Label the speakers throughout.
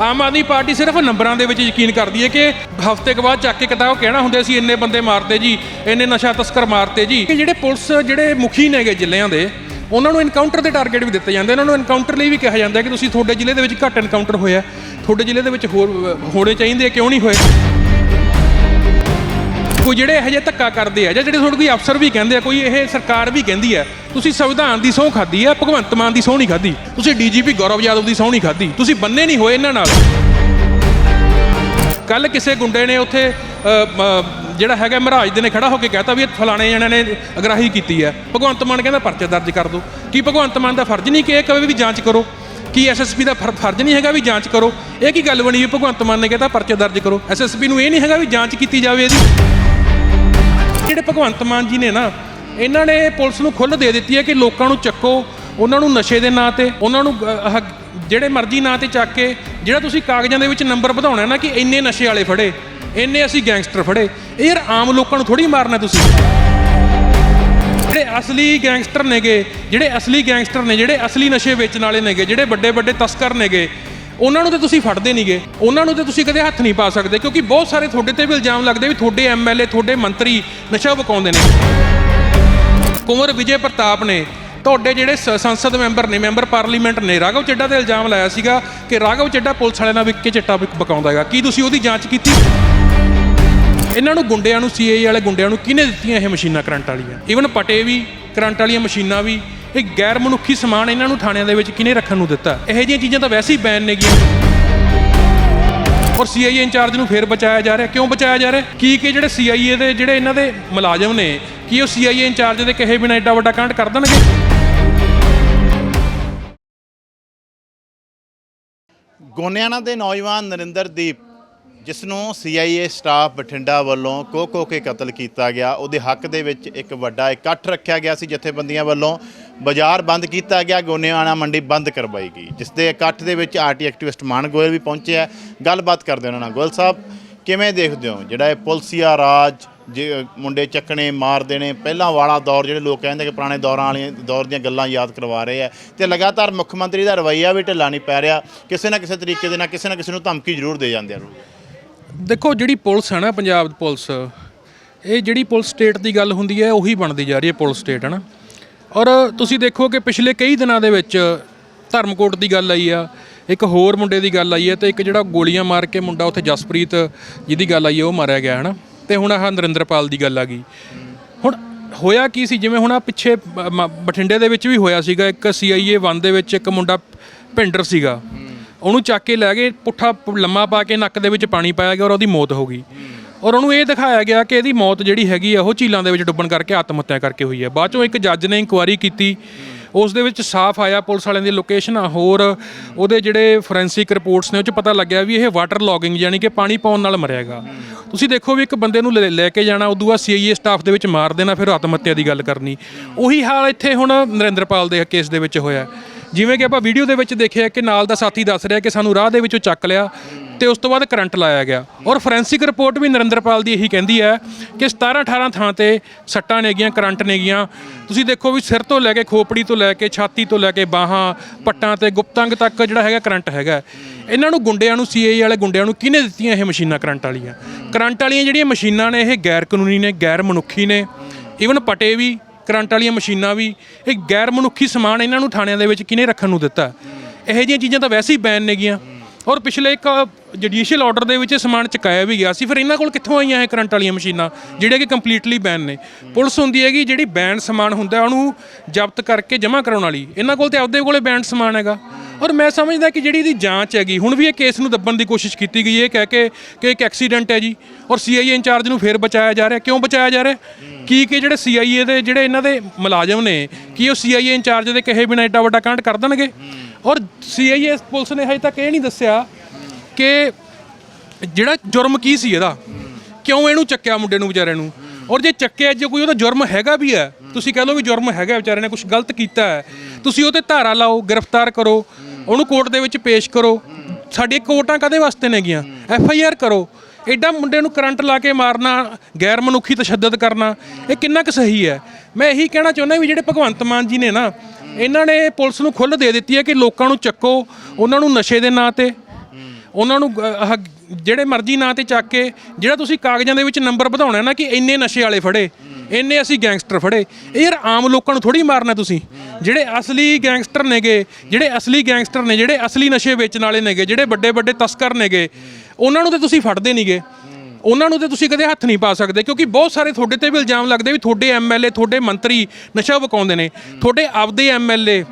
Speaker 1: Aam Aadmi party ਸਿਰਫ ਨੰਬਰਾਂ ਦੇ ਵਿੱਚ ਯਕੀਨ ਕਰਦੀ ਹੈ ਕਿ ਹਫ਼ਤੇ ਕੁ ਬਾਅਦ ਚੱਕ ਕੇ ਕਿਤਾਬ ਕਹਿਣਾ ਹੁੰਦੇ ਸੀ ਇੰਨੇ ਬੰਦੇ ਮਾਰਤੇ ਜੀ ਇੰਨੇ ਨਸ਼ਾ ਤਸਕਰ ਮਾਰਤੇ ਜੀ। ਕਿ ਜਿਹੜੇ ਪੁਲਿਸ ਜਿਹੜੇ ਮੁਖੀ ਨੇਗੇ ਜ਼ਿਲ੍ਹਿਆਂ ਦੇ ਉਹਨਾਂ ਨੂੰ ਐਨਕਾਊਂਟਰ ਦੇ ਟਾਰਗੇਟ ਵੀ ਦਿੱਤੇ ਜਾਂਦੇ ਉਹਨਾਂ ਨੂੰ ਐਨਕਾਊਂਟਰ ਲਈ ਵੀ ਕਿਹਾ ਜਾਂਦਾ ਕਿ ਤੁਸੀਂ ਤੁਹਾਡੇ ਜ਼ਿਲ੍ਹੇ ਦੇ ਵਿੱਚ ਘੱਟ ਇਨਕਾਊਂਟਰ ਹੋਇਆ ਤੁਹਾਡੇ ਜ਼ਿਲ੍ਹੇ ਦੇ ਵਿੱਚ ਹੋਰ ਹੋਣੇ ਚਾਹੀਦੇ ਆ, ਕਿਉਂ ਨਹੀਂ ਹੋਏ? ਕੋਈ ਜਿਹੜੇ ਇਹੋ ਜਿਹੇ ਧੱਕਾ ਕਰਦੇ ਆ ਜਾਂ ਜਿਹੜੇ ਤੁਹਾਡੇ ਕੋਈ ਅਫਸਰ ਵੀ ਕਹਿੰਦੇ ਆ, ਕੋਈ ਇਹ ਸਰਕਾਰ ਵੀ ਕਹਿੰਦੀ ਆ, ਤੁਸੀਂ ਸੰਵਿਧਾਨ ਦੀ ਸਹੁੰ ਖਾਦੀ ਆ, ਭਗਵੰਤ ਮਾਨ ਦੀ ਸਹੁੰ ਨਹੀਂ ਖਾਦੀ ਤੁਸੀਂ ਡੀਜੀਪੀ ਗੌਰਵ ਯਾਦਵ ਦੀ ਸਹੁੰ ਨਹੀਂ ਖਾਦੀ ਤੁਸੀਂ ਬੰਨੇ ਨਹੀਂ ਹੋਏ ਇਹਨਾਂ ਨਾਲ। ਕੱਲ ਕਿਸੇ ਗੁੰਡੇ ਨੇ ਉੱਥੇ ਜਿਹੜਾ ਹੈਗਾ ਮਹਾਰਾਜ ਦੇ ਨੇ ਖੜਾ ਹੋ ਕੇ ਕਹਤਾ ਵੀ ਇਹ ਫਲਾਣੇ ਜਣਿਆਂ ਨੇ ਅਗਰਾਹੀ ਕੀਤੀ ਹੈ ਭਗਵੰਤ ਮਾਨ ਕਹਿੰਦਾ ਪਰਚਾ ਦਰਜ ਕਰ ਦਿਓ। ਕੀ ਭਗਵੰਤ ਮਾਨ ਦਾ ਫਰਜ਼ ਨਹੀਂ ਕਿ ਇਹ ਕਵੇ ਵੀ ਜਾਂਚ ਕਰੋ? ਕੀ ਐਸਐਸਪੀ ਦਾ ਫਰ- ਫਰਜ਼ ਨਹੀਂ ਹੈਗਾ ਵੀ ਜਾਂਚ ਕਰੋ? ਇਹ ਕੀ ਗੱਲ ਬਣੀ ਵੀ ਭਗਵੰਤ ਮਾਨ ਨੇ ਕਹਿੰਦਾ ਪਰਚਾ ਦਰਜ ਕਰੋ? ਐਸਐਸਪੀ ਨੂੰ ਇਹ ਨਹੀਂ ਹੈਗਾ ਵੀ ਜਾਂਚ ਕੀਤੀ ਜਾਵੇ ਇਹਦੀ। ਜਿਹੜੇ ਭਗਵੰਤ ਮਾਨ ਜੀ ਨੇ ਨਾ ਇਹਨਾਂ ਨੇ ਪੁਲਿਸ ਨੂੰ ਖੁੱਲ੍ਹ ਦੇ ਦਿੱਤੀ ਹੈ ਕਿ ਲੋਕਾਂ ਨੂੰ ਚੱਕੋ ਉਹਨਾਂ ਨੂੰ ਨਸ਼ੇ ਦੇ ਨਾਂ ਤੇ ਉਹਨਾਂ ਨੂੰ ਅਹ, ਜਿਹੜੇ ਮਰਜ਼ੀ ਨਾਂ ਤੇ ਚੱਕ ਕੇ ਜਿਹੜਾ ਤੁਸੀਂ ਕਾਗਜ਼ਾਂ ਦੇ ਵਿੱਚ ਨੰਬਰ ਵਧਾਉਣਾ ਨਾ ਕਿ ਇੰਨੇ ਨਸ਼ੇ ਵਾਲੇ ਫੜੇ ਇੰਨੇ ਅਸੀਂ ਗੈਂਗਸਟਰ ਫੜੇ ਇਹ ਯਾਰ ਆਮ ਲੋਕਾਂ ਨੂੰ ਥੋੜੀ ਮਾਰਨਾ ਤੁਸੀਂ। ਜਿਹੜੇ ਅਸਲੀ ਗੈਂਗਸਟਰ ਨੇਗੇ ਜਿਹੜੇ ਅਸਲੀ ਗੈਂਗਸਟਰ ਨੇ ਜਿਹੜੇ ਅਸਲੀ ਨਸ਼ੇ ਵੇਚਣ ਵਾਲੇ ਨੇਗੇ ਜਿਹੜੇ ਵੱਡੇ ਵੱਡੇ ਤਸਕਰ ਨੇਗੇ ਉਹਨਾਂ ਨੂੰ ਤੇ ਤੁਸੀਂ ਫੜਦੇ ਨਹੀਂਗੇ ਉਹਨਾਂ ਨੂੰ ਤੇ ਤੁਸੀਂ ਕਦੇ ਹੱਥ ਨਹੀਂ ਪਾ ਸਕਦੇ, ਕਿਉਂਕਿ ਬਹੁਤ ਸਾਰੇ ਤੁਹਾਡੇ ਤੇ ਵੀ ਇਲਜ਼ਾਮ ਲੱਗਦੇ ਵੀ ਤੁਹਾਡੇ ਐਮਐਲਏ ਤੁਹਾਡੇ ਮੰਤਰੀ ਨਸ਼ਾ ਵਿਕਾਉਂਦੇ ਨੇ। ਕੁੰਵਰ ਵਿਜੇ ਪ੍ਰਤਾਪ ਨੇ ਤੁਹਾਡੇ ਜਿਹੜੇ ਸ- ਸੰਸਦ ਮੈਂਬਰ ਨੇ, ਮੈਂਬਰ ਪਾਰਲੀਮੈਂਟ ਨੇ, ਰਾਘਵ ਚੱਡਾ ਤੇ ਇਲਜ਼ਾਮ ਲਾਇਆ ਸੀਗਾ ਕਿ ਰਾਘਵ ਚੱਡਾ ਪੁਲਿਸ ਵਾਲਿਆਂ ਨਾਲ ਵਿਕ ਕੇ ਚਿੱਟਾ ਵਿਕ- ਵਿਕਾਉਂਦਾ ਹੈਗਾ। ਕੀ ਤੁਸੀਂ ਉਹਦੀ ਜਾਂਚ ਕੀਤੀ? ਇਹਨਾਂ ਨੂੰ ਗੁੰਡਿਆਂ ਨੂੰ ਸੀਏ ਵਾਲੇ ਗੁੰਡਿਆਂ ਨੂੰ ਕਿਹਨੇ ਦਿੱਤੀਆਂ ਇਹ ਮਸ਼ੀਨਾਂ ਕਰੰਟ ਵਾਲੀਆਂ? ਈਵਨ ਪਟੇ ਵੀ, ਕਰੰਟ ਵਾਲੀਆਂ ਮਸ਼ੀਨਾਂ ਵੀ, ਇਹ ਗੈਰ ਮਨੁੱਖੀ ਸਮਾਨ ਇਹਨਾਂ ਨੂੰ ਥਾਣਿਆਂ ਦੇ ਵਿੱਚ ਕਿਹਨੇ ਰੱਖਣ ਨੂੰ ਦਿੱਤਾ? ਇਹੋ ਜਿਹੀਆਂ ਚੀਜ਼ਾਂ ਤਾਂ ਵੈਸੇ ਹੀ ਬੈਨ ਨੇਗੀਆਂ। ਔਰ ਸੀਆਈਏ ਇੰਚਾਰਜ ਨੂੰ ਫੇਰ ਬਚਾਇਆ ਜਾ ਰਿਹਾ। ਕਿਉਂ ਬਚਾਇਆ ਜਾ ਰਿਹਾ? ਕੀ ਕਿ ਜਿਹੜੇ ਸੀਆਈਏ ਦੇ ਜਿਹੜੇ ਇਹਨਾਂ ਦੇ ਮੁਲਾਜ਼ਮ ਨੇ, ਕੀ ਉਹ ਸੀਆਈਏ ਇੰਚਾਰਜ ਦੇ ਕਹੇ ਬਿਨਾਂ ਐਡਾ ਵੱਡਾ ਕਾਂਡ ਕਰ ਦੇਣਗੇ?
Speaker 2: ਗੋਨਿਆਣਾ ਦੇ ਨੌਜਵਾਨ ਨਰਿੰਦਰਦੀਪ ਜਿਸ ਨੂੰ ਸੀਆਈਏ ਸਟਾਫ ਬਠਿੰਡਾ ਵੱਲੋਂ ਕੋ ਕੋ ਕੇ ਕਤਲ ਕੀਤਾ ਗਿਆ, ਉਹਦੇ ਹੱਕ ਦੇ ਵਿੱਚ ਇੱਕ ਵੱਡਾ ਇਕੱਠ ਰੱਖਿਆ ਗਿਆ ਸੀ, ਜਥੇਬੰਦੀਆਂ ਵੱਲੋਂ ਬਾਜ਼ਾਰ ਬੰਦ ਕੀਤਾ ਗਿਆ, ਗੋਨਿਆਣਾ ਮੰਡੀ ਬੰਦ ਕਰਵਾਈ ਗਈ ਜਿਸ ਦੇ ਇਕੱਠ ਦੇ ਵਿੱਚ ਆਰਟੀ ਐਕਟਿਵਿਸਟ ਮਾਨ ਗੋਇਲ ਵੀ ਪਹੁੰਚਿਆ ਗੱਲਬਾਤ ਕਰਦੇ ਉਹਨਾਂ ਨਾਲ। ਗੋਇਲ ਸਾਹਿਬ, ਕਿਵੇਂ ਦੇਖਦੇ ਹੋ? ਜਿਹੜਾ ਇਹ ਪੁਲਸੀਆ ਰਾਜ, ਜੇ ਮੁੰਡੇ ਚੱਕਣੇ, ਮਾਰ ਦੇਣੇ, ਪਹਿਲਾਂ ਵਾਲਾ ਦੌਰ, ਜਿਹੜੇ ਲੋਕ ਕਹਿੰਦੇ ਕਿ ਪੁਰਾਣੇ ਦੌਰਾਂ ਵਾਲੀਆਂ, ਦੌਰ ਦੀਆਂ ਗੱਲਾਂ ਯਾਦ ਕਰਵਾ ਰਹੇ ਆ, ਤੇ ਲਗਾਤਾਰ ਮੁੱਖ ਮੰਤਰੀ ਦਾ ਰਵੱਈਆ ਵੀ ਢਿੱਲਾ ਨਹੀਂ ਪੈ ਰਿਹਾ। ਕਿਸੇ ਨਾ ਕਿਸੇ ਤਰੀਕੇ ਦੇ ਨਾਲ ਕਿਸੇ ਨਾ ਕਿਸੇ ਨੂੰ ਧਮਕੀ ਜ਼ਰੂਰ ਦੇ ਜਾਂਦੇ ਆ ਲੋਕ।
Speaker 1: ਦੇਖੋ, ਜਿਹੜੀ ਪੁਲਿਸ ਹੈ ਨਾ, ਪੰਜਾਬ ਪੁਲਿਸ, ਇਹ ਜਿਹੜੀ ਪੁਲਿਸ ਸਟੇਟ ਦੀ ਗੱਲ ਹੁੰਦੀ ਹੈ, ਉਹੀ ਬਣਦੀ ਜਾ ਰਹੀ ਹੈ ਪੁਲਿਸ ਸਟੇਟ ਹੈ ਨਾ ਔਰ ਤੁਸੀਂ ਦੇਖੋ ਕਿ ਪਿਛਲੇ ਕਈ ਦਿਨਾਂ ਦੇ ਵਿੱਚ ਧਰਮਕੋਟ ਦੀ ਗੱਲ ਆਈ ਆ, ਇੱਕ ਹੋਰ ਮੁੰਡੇ ਦੀ ਗੱਲ ਆਈ ਹੈ ਤੇ ਇੱਕ ਜਿਹੜਾ ਗੋਲੀਆਂ ਮਾਰ ਕੇ ਮੁੰਡਾ ਉੱਥੇ ਜਸਪ੍ਰੀਤ ਜਿਹਦੀ ਗੱਲ ਆਈ ਹੈ ਉਹ ਮਾਰਿਆ ਗਿਆ ਹੈ ਨਾ ਤੇ ਹੁਣ ਆਹ ਨਰਿੰਦਰਪਾਲ ਦੀ ਗੱਲ ਆ ਗਈ। ਹੁਣ ਹੋਇਆ ਕੀ ਸੀ? ਜਿਵੇਂ ਹੁਣ ਆ ਪਿੱਛੇ ਮ- ਬਠਿੰਡੇ ਦੇ ਵਿੱਚ ਵੀ ਹੋਇਆ ਸੀਗਾ, ਇੱਕ ਸੀਆਈਏ 1 ਦੇ ਵਿੱਚ ਇੱਕ ਮੁੰਡਾ ਭਿੰਡਰ ਸੀਗਾ। ਉਹਨੂੰ ਚੱਕ ਕੇ ਲੈ ਗਏ ਪੁੱਠਾ ਲੰਮਾ ਪਾ ਕੇ ਨੱਕ ਦੇ ਵਿੱਚ ਪਾਣੀ ਪਾਇਆ ਗਿਆ ਔਰ ਉਹਦੀ ਮੌਤ ਹੋ ਗਈ। ਔਰ ਉਹਨੂੰ ਇਹ ਦਿਖਾਇਆ ਗਿਆ ਕਿ ਇਹਦੀ ਮੌਤ ਜਿਹੜੀ ਹੈਗੀ ਆ ਉਹ ਝੀਲਾਂ ਦੇ ਵਿੱਚ ਡੁੱਬਣ ਕਰਕੇ ਆਤਮ ਹੱਤਿਆ ਕਰਕੇ ਹੋਈ ਹੈ ਬਾਅਦ ਚੋਂ ਇੱਕ ਜੱਜ ਨੇ ਇਨਕੁਆਇਰੀ ਕੀਤੀ। ਉਸ ਦੇ ਵਿੱਚ ਸਾਫ਼ ਆਇਆ ਪੁਲਿਸ ਵਾਲਿਆਂ ਦੀ ਲੋਕੇਸ਼ਨ ਹੋਰ ਉਹਦੇ ਜਿਹੜੇ ਫੋਰੈਂਸਿਕ ਰਿਪੋਰਟਸ ਨੇ ਉਹ ਚ ਪਤਾ ਲੱਗਿਆ ਵੀ ਇਹ ਵਾਟਰ ਲੌਗਿੰਗ ਯਾਨੀ ਕਿ ਪਾਣੀ ਪਾਉਣ ਨਾਲ ਮਰਿਆਗਾ ਤੁਸੀਂ ਦੇਖੋ ਵੀ ਇੱਕ ਬੰਦੇ ਨੂੰ ਲੈ ਲੈ ਕੇ ਜਾਣਾ ਉਦੋਂ ਬਾਅਦ ਸੀਆਈਏ ਸਟਾਫ ਦੇ ਵਿੱਚ ਮਾਰ ਦੇਣਾ ਫਿਰ ਆਤਮ ਹੱਤਿਆ ਦੀ ਗੱਲ ਕਰਨੀ। ਉਹੀ ਹਾਲ ਇੱਥੇ ਹੁਣ ਨਰਿੰਦਰਪਾਲ ਦੇ ਕੇਸ ਦੇ ਵਿੱਚ ਹੋਇਆ। ਜਿਵੇਂ ਕਿ ਆਪਾਂ ਵੀਡੀਓ ਦੇ ਵਿੱਚ ਦੇਖਿਆ ਕਿ ਨਾਲ ਦਾ ਸਾਥੀ ਦੱਸ ਰਿਹਾ ਕਿ ਸਾਨੂੰ ਰਾਹ ਦੇ ਵਿੱਚੋਂ ਚੱਕ ਲਿਆ ਤੇ ਉਸ ਤੋਂ ਬਾਅਦ ਕਰੰਟ ਲਾਇਆ ਗਿਆ। ਔਰ ਫੋਰੈਂਸਿਕ ਰਿਪੋਰਟ ਵੀ ਨਰਿੰਦਰਪਾਲ ਦੀ ਇਹੀ ਕਹਿੰਦੀ ਹੈ ਕਿ 17 18 ਥਾਂ ਤੇ ਸੱਟਾਂ ਨੇਗੀਆਂ ਕਰੰਟ ਨੇਗੀਆਂ ਤੁਸੀਂ ਦੇਖੋ ਵੀ ਸਿਰ ਤੋਂ ਲੈ ਕੇ ਖੋਪੜੀ ਤੋਂ ਲੈ ਕੇ ਛਾਤੀ ਤੋਂ ਲੈ ਕੇ ਬਾਹਾਂ, ਪੱਟਾਂ ਤੇ ਗੁਪਤੰਗ ਤੱਕ ਜਿਹੜਾ ਹੈਗਾ ਕਰੰਟ ਹੈਗਾ। ਇਹਨਾਂ ਨੂੰ ਗੁੰਡਿਆਂ ਨੂੰ ਸੀਆਈ ਵਾਲੇ ਗੁੰਡਿਆਂ ਨੂੰ ਕਿਹਨੇ ਦਿੱਤੀਆਂ ਇਹ ਮਸ਼ੀਨਾਂ ਕਰੰਟ ਵਾਲੀਆਂ? ਕਰੰਟ ਵਾਲੀਆਂ ਜਿਹੜੀਆਂ ਮਸ਼ੀਨਾਂ ਨੇ, ਇਹ ਗੈਰ ਕਾਨੂੰਨੀ ਨੇ, ਗੈਰ ਮਨੁੱਖੀ ਨੇ। ਈਵਨ ਪਟੇ ਵੀ ਕਰੰਟ ਵਾਲੀਆਂ ਮਸ਼ੀਨਾਂ ਵੀ, ਇਹ ਗੈਰ ਮਨੁੱਖੀ ਸਮਾਨ ਇਹਨਾਂ ਨੂੰ ਥਾਣਿਆਂ ਦੇ ਵਿੱਚ ਕਿਹਨੇ ਰੱਖਣ ਨੂੰ ਦਿੱਤਾ? ਇਹੋ ਜਿਹੀਆਂ ਚੀਜ਼ਾਂ ਤਾਂ ਵੈਸੇ ਹੀ ਬੈਨ ਨੇਗੀਆਂ। ਔਰ ਪਿਛਲੇ ਇੱਕ ਜੁਡੀਸ਼ੀਅਲ ਆਰਡਰ ਦੇ ਵਿੱਚ ਇਹ ਸਮਾਨ ਚੁਕਾਇਆ ਵੀ ਗਿਆ ਸੀ। ਫਿਰ ਇਹਨਾਂ ਕੋਲ ਕਿੱਥੋਂ ਆਈਆਂ ਇਹ ਕਰੰਟ ਵਾਲੀਆਂ ਮਸ਼ੀਨਾਂ ਜਿਹੜੀਆਂ ਕਿ ਕੰਪਲੀਟਲੀ ਬੈਨ ਨੇ? ਪੁਲਿਸ ਹੁੰਦੀ ਹੈਗੀ, ਜਿਹੜੀ ਬੈਨ ਸਮਾਨ ਹੁੰਦਾ, ਉਹਨੂੰ ਜ਼ਬਤ ਕਰਕੇ ਜਮ੍ਹਾਂ ਕਰਾਉਣ ਵਾਲੀ। ਇਹਨਾਂ ਕੋਲ ਤੇ ਆਪਦੇ ਕੋਲੇ ਬੈਨ ਸਮਾਨ ਹੈਗਾ। ਔਰ ਮੈਂ ਸਮਝਦਾ ਕਿ ਜਿਹੜੀ ਇਹਦੀ ਜਾਂਚ ਹੈਗੀ, ਹੁਣ ਵੀ ਇਹ ਕੇਸ ਨੂੰ ਦੱਬਣ ਦੀ ਕੋਸ਼ਿਸ਼ ਕੀਤੀ ਗਈ ਹੈ ਇਹ ਕਹਿ ਕੇ ਕਿ ਇੱਕ ਐਕਸੀਡੈਂਟ ਹੈ ਜੀ, ਔਰ ਸੀਆਈਏ ਇੰਚਾਰਜ ਨੂੰ ਫੇਰ ਬਚਾਇਆ ਜਾ ਰਿਹਾ। ਕਿਉਂ ਬਚਾਇਆ ਜਾ ਰਿਹਾ? ਕੀ ਕਿ ਜਿਹੜੇ ਸੀਆਈਏ ਦੇ ਜਿਹੜੇ ਇਹਨਾਂ ਦੇ ਮੁਲਾਜ਼ਮ ਨੇ, ਕੀ ਉਹ ਸੀਆਈਏ ਇੰਚਾਰਜ ਦੇ ਕਹੇ ਬਿਨਾਂ ਐਡਾ ਵੱਡਾ ਕਾਂਡ ਕਰ ਦੇਣਗੇ? ਔਰ ਸੀਆਈਏ ਪੁਲਿਸ ਨੇ ਹਜੇ ਤੱਕ ਇਹ ਨਹੀਂ ਦੱਸਿਆ ਕਿ ਜਿਹੜਾ ਜੁਰਮ ਕੀ ਸੀ ਇਹਦਾ? ਕਿਉਂ ਇਹਨੂੰ ਚੱਕਿਆ ਮੁੰਡੇ ਨੂੰ ਵਿਚਾਰੇ ਨੂੰ? ਔਰ ਜੇ ਚੱਕਿਆ, ਜੇ ਕੋਈ ਉਹਦਾ ਜੁਰਮ ਹੈਗਾ ਵੀ ਹੈ, ਤੁਸੀਂ ਕਹਿ ਲਓ ਵੀ ਜੁਰਮ ਹੈਗਾ ਵਿਚਾਰੇ ਨੇ ਕੁਝ ਗਲਤ ਕੀਤਾ ਹੈ, ਤੁਸੀਂ ਉਹ ਤੇ ਧਾਰਾ ਲਾਓ, ਗ੍ਰਿਫਤਾਰ ਕਰੋ ਉਹਨੂੰ ਕੋਰਟ ਦੇ ਵਿੱਚ ਪੇਸ਼ ਕਰੋ। ਸਾਡੀਆਂ ਕੋਰਟਾਂ ਕਦੇ ਵਾਸਤੇ ਨੇਗੀਆਂ ਐਫ ਆਈ ਆਰ ਕਰੋ। ਐਡਾ ਮੁੰਡੇ ਨੂੰ ਕਰੰਟ ਲਾ ਕੇ ਮਾਰਨਾ, ਗੈਰ ਮਨੁੱਖੀ ਤਸ਼ੱਦਦ ਕਰਨਾ, ਇਹ ਕਿੰਨਾ ਕੁ ਸਹੀ ਹੈ? ਮੈਂ ਇਹੀ ਕਹਿਣਾ ਚਾਹੁੰਦਾ ਵੀ ਜਿਹੜੇ ਭਗਵੰਤ ਮਾਨ ਜੀ ਨੇ ਨਾ, ਇਹਨਾਂ ਨੇ ਪੁਲਿਸ ਨੂੰ ਖੁੱਲ੍ਹ ਦੇ ਦਿੱਤੀ ਹੈ ਕਿ ਲੋਕਾਂ ਨੂੰ ਚੱਕੋ, ਉਹਨਾਂ ਨੂੰ ਨਸ਼ੇ ਦੇ ਨਾਂ ਤੇ, ਉਹਨਾਂ ਨੂੰ ਜਿਹੜੇ ਮਰਜ਼ੀ ਨਾਂ ਤੇ ਚੱਕ ਕੇ, ਜਿਹੜਾ ਤੁਸੀਂ ਕਾਗਜ਼ਾਂ ਦੇ ਵਿੱਚ ਨੰਬਰ ਵਧਾਉਣਾ ਨਾ ਕਿ ਇੰਨੇ ਨਸ਼ੇ ਵਾਲੇ ਫੜੇ। ਇੰਨੇ ਅਸੀਂ ਗੈਂਗਸਟਰ ਫੜੇ। ਇਹ ਯਾਰ ਆਮ ਲੋਕਾਂ ਨੂੰ ਥੋੜੀ ਮਾਰਨਾ ਤੁਸੀਂ। ਜਿਹੜੇ ਅਸਲੀ ਗੈਂਗਸਟਰ ਨੇਗੇ, ਜਿਹੜੇ ਅਸਲੀ ਗੈਂਗਸਟਰ ਨੇ, ਜਿਹੜੇ ਅਸਲੀ ਨਸ਼ੇ ਵੇਚਣ ਵਾਲੇ ਨੇਗੇ, ਜਿਹੜੇ ਵੱਡੇ ਵੱਡੇ ਤਸਕਰ ਨੇਗੇ, ਉਹਨਾਂ ਨੂੰ ਤੇ ਤੁਸੀਂ ਫੜਦੇ ਨਹੀਂਗੇ। ਉਹਨਾਂ ਨੂੰ ਤੇ ਤੁਸੀਂ ਕਦੇ ਹੱਥ ਨਹੀਂ ਪਾ ਸਕਦੇ, ਕਿਉਂਕਿ ਬਹੁਤ ਸਾਰੇ ਤੁਹਾਡੇ ਤੇ ਵੀ ਇਲਜ਼ਾਮ ਲੱਗਦੇ ਵੀ ਤੁਹਾਡੇ ਐਮਐਲਏ ਤੁਹਾਡੇ ਮੰਤਰੀ ਨਸ਼ਾ ਵਿਕਾਉਂਦੇ ਨੇ। ਤੁਹਾਡੇ ਆਪਦੇ ਐਮਐਲਏ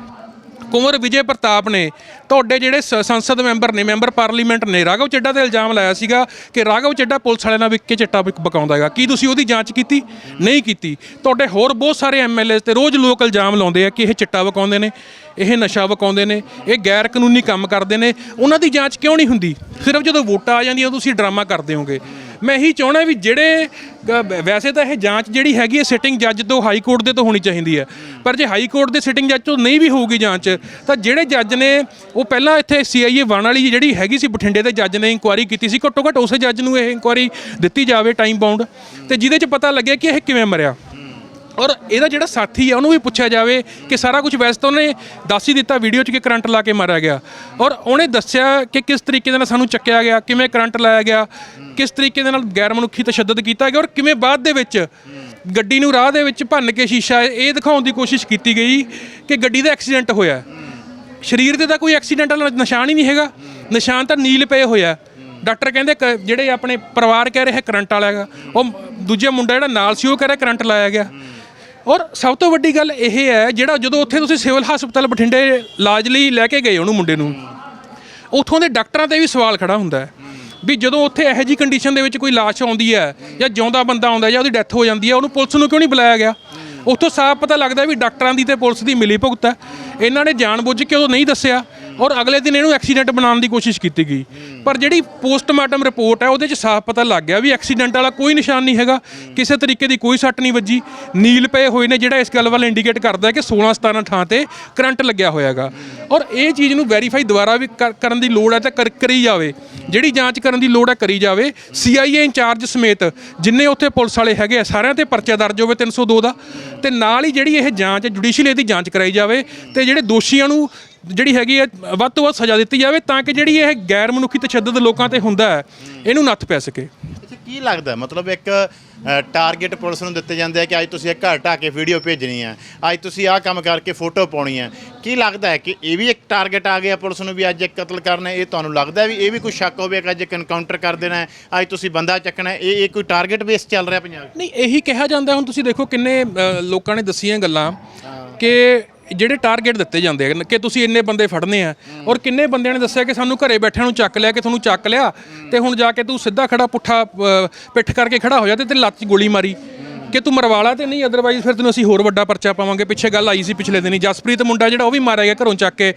Speaker 1: ਕੁੰਵਰ ਵਿਜੇ ਪ੍ਰਤਾਪ ਨੇ, ਤੁਹਾਡੇ ਜਿਹੜੇ ਸ- ਸੰਸਦ ਮੈਂਬਰ ਨੇ, ਮੈਂਬਰ ਪਾਰਲੀਮੈਂਟ ਨੇ, ਰਾਘਵ ਚੱਡਾ ਤੇ ਇਲਜ਼ਾਮ ਲਾਇਆ ਸੀਗਾ ਕਿ ਰਾਘਵ ਚੱਡਾ ਪੁਲਿਸ ਵਾਲਿਆਂ ਨਾਲ ਵਿਕ ਕੇ ਚਿੱਟਾ ਵਿਕ- ਬਕਾਉਂਦਾ ਹੈਗਾ। ਕੀ ਤੁਸੀਂ ਉਹਦੀ ਜਾਂਚ ਕੀਤੀ? ਨਹੀਂ ਕੀਤੀ। ਤੁਹਾਡੇ ਹੋਰ ਬਹੁਤ ਸਾਰੇ ਐਮਐਲਏ ਤੇ ਰੋਜ਼ ਲੋਕ ਇਲਜ਼ਾਮ ਲਾਉਂਦੇ ਆ ਕਿ ਇਹ ਚਿੱਟਾ ਵਿਕਾਉਂਦੇ ਨੇ, ਇਹ ਨਸ਼ਾ ਵਿਕਾਉਂਦੇ ਨੇ, ਇਹ ਗੈਰ ਕਾਨੂੰਨੀ ਕੰਮ ਕਰਦੇ ਨੇ। ਉਹਨਾਂ ਦੀ ਜਾਂਚ ਕਿਉਂ ਨਹੀਂ ਹੁੰਦੀ? ਸਿਰਫ ਜਦੋਂ ਵੋਟਾਂ ਆ ਜਾਂਦੀਆਂ ਤੁਸੀਂ ਡਰਾਮਾ ਕਰਦੇ ਹੋਗੇ। ਮੈਂ ਇਹੀ ਚਾਹਣਾ ਵੀ ਜਿਹੜੇ ਅ, ਵੈਸੇ ਤਾਂ ਇਹ ਜਾਂਚ ਜਿਹੜੀ ਹੈਗੀ ਹੈ ਸਿਟਿੰਗ ਜੱਜ ਤੋਂ ਹਾਈ ਕੋਰਟ ਦੇ ਤੋਂ ਹੋਣੀ ਚਾਹੀਦੀ ਹੈ। ਪਰ ਜੇ ਹਾਈ ਕੋਰਟ ਦੇ ਸਿਟਿੰਗ ਜੱਜ ਤੋਂ ਨਹੀਂ ਵੀ ਹੋਊਗੀ ਜਾਂਚ ਤਾਂ ਜਿਹੜੇ ਜੱਜ ਨੇ ਉਹ ਪਹਿਲਾਂ ਇੱਥੇ ਸੀਆਈਏ ਵਣ ਵਾਲੀ ਜਿਹੜੀ ਹੈਗੀ ਸੀ ਬਠਿੰਡੇ ਦੇ ਜੱਜ ਨੇ ਇਨਕੁਆਇਰੀ ਕੀਤੀ ਸੀ ਘੱਟੋ ਘੱਟ ਉਸੇ ਜੱਜ ਨੂੰ ਇਹ ਇਨਕੁਆਇਰੀ ਦਿੱਤੀ ਜਾਵੇ ਟਾਈਮ ਬਾਉਂਡ ਤੇ ਜਿਹਦੇ 'ਚ ਪਤਾ ਲੱਗੇ ਕਿ ਇਹ ਕਿਵੇਂ ਮਰਿਆ। ਔਰ ਇਹਦਾ ਜਿਹੜਾ ਸਾਥੀ ਆ, ਉਹਨੂੰ ਵੀ ਪੁੱਛਿਆ ਜਾਵੇ ਕਿ ਸਾਰਾ ਕੁਝ ਵੈਸੇ ਤਾਂ ਉਹਨੇ ਦੱਸ ਹੀ ਦਿੱਤਾ ਵੀਡੀਓ 'ਚ ਕਿ ਕਰੰਟ ਲਾ ਕੇ ਮਾਰਿਆ ਗਿਆ। ਔਰ ਉਹਨੇ ਦੱਸਿਆ ਕਿ ਕਿਸ ਤਰੀਕੇ ਦੇ ਨਾਲ ਸਾਨੂੰ ਚੱਕਿਆ ਗਿਆ, ਕਿਵੇਂ ਕਰੰਟ ਲਾਇਆ ਗਿਆ, ਕਿਸ ਤਰੀਕੇ ਦੇ ਨਾਲ ਗੈਰ ਮਨੁੱਖੀ ਤਸ਼ੱਦਦ ਕੀਤਾ ਗਿਆ ਔਰ ਕਿਵੇਂ ਬਾਅਦ ਦੇ ਵਿੱਚ ਗੱਡੀ ਨੂੰ ਰਾਹ ਦੇ ਵਿੱਚ ਭੰਨ ਕੇ ਸ਼ੀਸ਼ਾ ਇਹ ਦਿਖਾਉਣ ਦੀ ਕੋਸ਼ਿਸ਼ ਕੀਤੀ ਗਈ ਕਿ ਗੱਡੀ ਦਾ ਐਕਸੀਡੈਂਟ ਹੋਇਆ। ਸਰੀਰ ਤੇ ਤਾਂ ਕੋਈ ਐਕਸੀਡੈਂਟ ਵਾਲਾ ਨਿਸ਼ਾਨ ਹੀ ਨਹੀਂ ਹੈਗਾ। ਨਿਸ਼ਾਨ ਤਾਂ ਨੀਲ ਪਏ ਹੋਇਆ ਡਾਕਟਰ ਕਹਿੰਦੇ ਕ- ਜਿਹੜੇ ਆਪਣੇ ਪਰਿਵਾਰ ਕਹਿ ਰਹੇ ਕਰੰਟ ਵਾਲਾ ਹੈਗਾ, ਉਹ ਦੂਜੇ ਮੁੰਡਾ ਜਿਹੜਾ ਨਾਲ ਸੀ, ਉਹ ਕਹਿ ਰਿਹਾ ਕਰੰਟ ਲਾਇਆ ਗਿਆ। ਔਰ ਸਭ ਤੋਂ ਵੱਡੀ ਗੱਲ ਇਹ ਹੈ ਜਿਹੜਾ ਜਦੋਂ ਉੱਥੇ ਤੁਸੀਂ ਸਿਵਲ ਹਸਪਤਾਲ ਬਠਿੰਡੇ ਇਲਾਜ ਲਈ ਲੈ ਕੇ ਗਏ ਉਹਨੂੰ ਮੁੰਡੇ ਨੂੰ, ਉੱਥੋਂ ਦੇ ਡਾਕਟਰਾਂ ਤੇ ਵੀ ਸਵਾਲ ਖੜਾ ਹੁੰਦਾ ਹੈ ਵੀ ਜਦੋਂ ਉੱਥੇ ਇਹੋ ਜੀ ਕੰਡੀਸ਼ਨ ਦੇ ਵਿੱਚ ਕੋਈ ਲਾਸ਼ ਆਉਂਦੀ ਹੈ ਜਾਂ ਜਿਉਂਦਾ ਬੰਦਾ ਆਉਂਦਾ ਜਾਂ ਉਹਦੀ ਡੈਥ ਹੋ ਜਾਂਦੀ ਹੈ, ਉਹਨੂੰ ਪੁਲਿਸ ਨੂੰ ਕਿਉਂ ਨਹੀਂ ਬੁਲਾਇਆ ਗਿਆ? ਉੱਥੋਂ ਸਾਫ਼ ਪਤਾ ਲੱਗਦਾ ਵੀ ਡਾਕਟਰਾਂ ਦੀ ਤੇ ਪੁਲਿਸ ਦੀ ਮਿਲੀ ਭੁਗਤ ਹੈ। ਇਹਨਾਂ ਨੇ ਜਾਣਬੁੱਝ ਕੇ ਉਹ ਨਹੀਂ ਦੱਸਿਆ। ਔਰ ਅਗਲੇ ਦਿਨ ਇਹਨੂੰ ਐਕਸੀਡੈਂਟ ਬਣਾਉਣ ਦੀ ਕੋਸ਼ਿਸ਼ ਕੀਤੀ ਗਈ। ਪਰ ਜਿਹੜੀ ਪੋਸਟਮਾਰਟਮ ਰਿਪੋਰਟ ਹੈ, ਉਹਦੇ 'ਚ ਸਾਫ਼ ਪਤਾ ਲੱਗ ਗਿਆ ਵੀ ਐਕਸੀਡੈਂਟ ਵਾਲਾ ਕੋਈ ਨਿਸ਼ਾਨ ਨਹੀਂ ਹੈਗਾ। ਕਿਸੇ ਤਰੀਕੇ ਦੀ ਕੋਈ ਸੱਟ ਨਹੀਂ ਵੱਜੀ। ਨੀਲ ਪਏ ਹੋਏ ਨੇ, ਜਿਹੜਾ ਇਸ ਗੱਲ ਵੱਲ ਇੰਡੀਕੇਟ ਕਰਦਾ ਕਿ 16 17 ਥਾਂ ਤੇ ਕਰੰਟ ਲੱਗਿਆ ਹੋਇਆਗਾ ਔਰ ਇਹ ਚੀਜ਼ ਨੂੰ ਵੈਰੀਫਾਈ ਦੁਬਾਰਾ ਵੀ ਕਰ- ਕਰਨ ਦੀ ਲੋੜ ਹੈ ਤਾਂ ਕਰੀ ਜਾਵੇ। ਜਿਹੜੀ ਜਾਂਚ ਕਰਨ ਦੀ ਲੋੜ ਹੈ, ਕਰੀ ਜਾਵੇ। ਸੀਆਈਏ ਇੰਚਾਰਜ ਸਮੇਤ ਜਿੰਨੇ ਉੱਥੇ ਪੁਲਿਸ ਵਾਲੇ ਹੈਗੇ ਆ, ਸਾਰਿਆਂ ਤੇ ਪਰਚਾ ਦਰਜ ਹੋਵੇ 302 ਦਾ ਤੇ ਨਾਲ ਹੀ ਜਿਹੜੀ ਇਹ ਜਾਂਚ ਜੁਡੀਸ਼ੀਅਲ ਇਹਦੀ ਜਾਂਚ ਕਰਾਈ ਜਾਵੇ। ਤੇ ਜਿਹੜੇ ਦੋਸ਼ੀਆਂ ਨੂੰ ਜਿਹੜੀ ਹੈਗੀ ਹੈ ਵੱਧ ਤੋਂ ਵੱਧ ਸਜ਼ਾ ਦਿੱਤੀ ਜਾਵੇ ਤਾਂ ਕਿ ਜਿਹੜੀ ਇਹ ਗੈਰ ਮਨੁੱਖੀ ਤਸ਼ੱਦਦ ਲੋਕਾਂ ਤੇ ਹੁੰਦਾ ਹੈ ਇਹਨੂੰ ਨੱਥ ਪੈ ਸਕੇ
Speaker 2: ਅੱਛਾ ਕੀ ਲੱਗਦਾ? ਮਤਲਬ ਇੱਕ ਟਾਰਗੇਟ ਪੁਲਿਸ ਨੂੰ ਦਿੱਤੇ ਜਾਂਦੇ ਆ ਕਿ ਅੱਜ ਤੁਸੀਂ ਇਹ ਘਰ ਢਾਹ ਕੇ ਵੀਡੀਓ ਭੇਜਣੀ ਹੈ ਅੱਜ ਤੁਸੀਂ ਆਹ ਕੰਮ ਕਰਕੇ ਫੋਟੋ ਪਾਉਣੀ ਹੈ ਕੀ ਲੱਗਦਾ ਹੈ ਕਿ ਇਹ ਵੀ ਇੱਕ ਟਾਰਗੇਟ ਆ ਗਿਆ ਪੁਲਿਸ ਨੂੰ ਵੀ ਅੱਜ ਇੱਕ ਕਤਲ ਕਰਨਾ? ਇਹ ਤੁਹਾਨੂੰ ਲੱਗਦਾ ਵੀ ਇਹ ਵੀ ਕੋਈ ਸ਼ੱਕ ਹੋਵੇ ਕਿ ਅੱਜ ਇੱਕ ਐਨਕਾਊਂਟਰ ਕਰ ਦੇਣਾ ਹੈ ਅੱਜ ਤੁਸੀਂ ਬੰਦਾ ਚੱਕਣਾ ਹੈ? ਇਹ ਇਹ ਕੋਈ ਟਾਰਗੇਟ ਬੇਸ ਚੱਲ ਰਿਹਾ ਪੰਜਾਬ 'ਚ?
Speaker 1: ਨਹੀਂ ਇਹੀ ਕਿਹਾ ਜਾਂਦਾ ਹੁਣ ਤੁਸੀਂ ਦੇਖੋ ਕਿੰਨੇ ਅ, ਲੋਕਾਂ ਨੇ ਦੱਸੀਆਂ ਗੱਲਾਂ ਕਿ ਜਿਹੜੇ ਟਾਰਗੇਟ ਦਿੱਤੇ ਜਾਂਦੇ ਆ, ਕਿ ਤੁਸੀਂ ਇੰਨੇ ਬੰਦੇ ਫੜਨੇ ਆ ਔਰ ਕਿੰਨੇ ਬੰਦਿਆਂ ਨੇ ਦੱਸਿਆ ਕਿ ਸਾਨੂੰ ਘਰੇ ਬੈਠਿਆਂ ਨੂੰ ਚੱਕ ਲਿਆ, ਕਿ ਤੁਹਾਨੂੰ ਚੱਕ ਲਿਆ ਤੇ ਹੁਣ ਜਾ ਕੇ ਤੂੰ ਸਿੱਧਾ ਖੜਾ ਪੁੱਠਾ ਪਿੱਠ ਕਰਕੇ ਖੜਾ ਹੋ ਜਾ ਤੇ ਤੇਰੀ ਲੱਤ 'ਚ ਗੋਲੀ ਮਾਰੀ, ਕਿ ਤੂੰ ਮਰਵਾਲਾ ਤੇ ਨਹੀਂ ਅਦਰਵਾਈਜ਼ ਫਿਰ ਤੈਨੂੰ ਅਸੀਂ ਹੋਰ ਵੱਡਾ ਪਰਚਾ ਪਾਵਾਂਗੇ। ਪਿੱਛੇ ਗੱਲ ਆਈ ਸੀ ਪਿਛਲੇ ਦਿਨੀ, ਜਸਪ੍ਰੀਤ ਮੁੰਡਾ ਜਿਹੜਾ ਉਹ ਵੀ ਮਾਰਿਆ ਗਿਆ ਘਰੋਂ ਚੱਕ ਕੇ